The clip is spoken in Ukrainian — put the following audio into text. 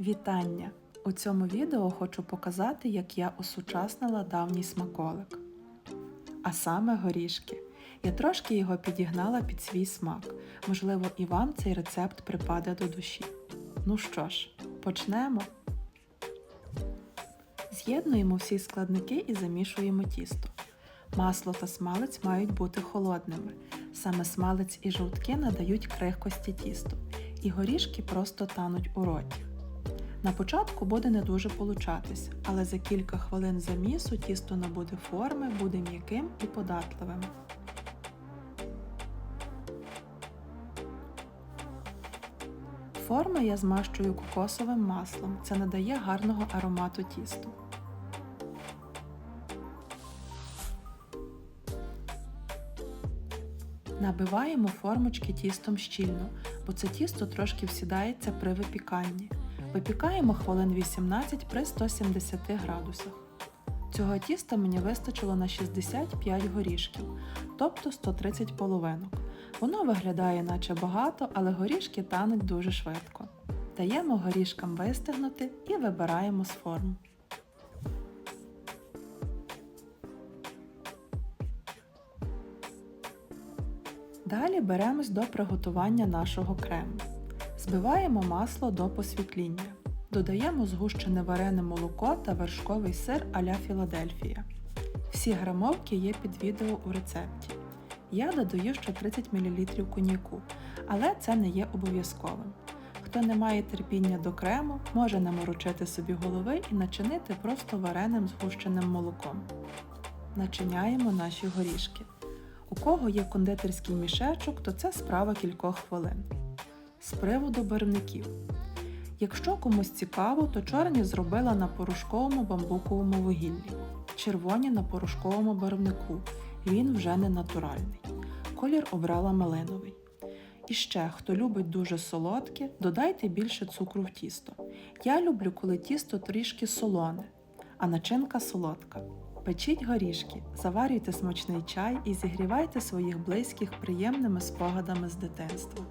Вітання! У цьому відео хочу показати, як я осучаснила давній смаколик. А саме горішки. Я трошки його підігнала під свій смак. Можливо, і вам цей рецепт припаде до душі. Ну що ж, почнемо. З'єднуємо всі складники і замішуємо тісто. Масло та смалець мають бути холодними. Саме смалець і жовтки надають крихкості тісту, і горішки просто тануть у роті. На початку буде не дуже получатись, але за кілька хвилин замісу тісто набуде форми, буде м'яким і податливим. Форми я змащую кокосовим маслом. Це надає гарного аромату тісту. Набиваємо формочки тістом щільно, бо це тісто трошки всідається при випіканні. Випікаємо хвилин 18 при 170 градусах. Цього тіста мені вистачило на 65 горішків, тобто 130 половинок. Воно виглядає наче багато, але горішки тануть дуже швидко. Даємо горішкам вистигнути і вибираємо з форм. Далі беремось до приготування нашого крему. Збиваємо масло до посвітління. Додаємо згущене варене молоко та вершковий сир а-ля Філадельфія. Всі грамовки є під відео у рецепті. Я додаю ще 30 мл коньяку, але це не є обов'язковим. Хто не має терпіння до крему, може наморочити собі голови і начинити просто вареним згущеним молоком. Начиняємо наші горішки. У кого є кондитерський мішечок, то це справа кількох хвилин. З приводу барвників. Якщо комусь цікаво, то чорні зробила на порошковому бамбуковому вугіллі, червоні на порошковому барвнику. Він вже не натуральний. Колір обрала малиновий. І ще, хто любить дуже солодке, додайте більше цукру в тісто. Я люблю, коли тісто трішки солоне, а начинка солодка. Печіть горішки, заварюйте смачний чай і зігрівайте своїх близьких приємними спогадами з дитинства.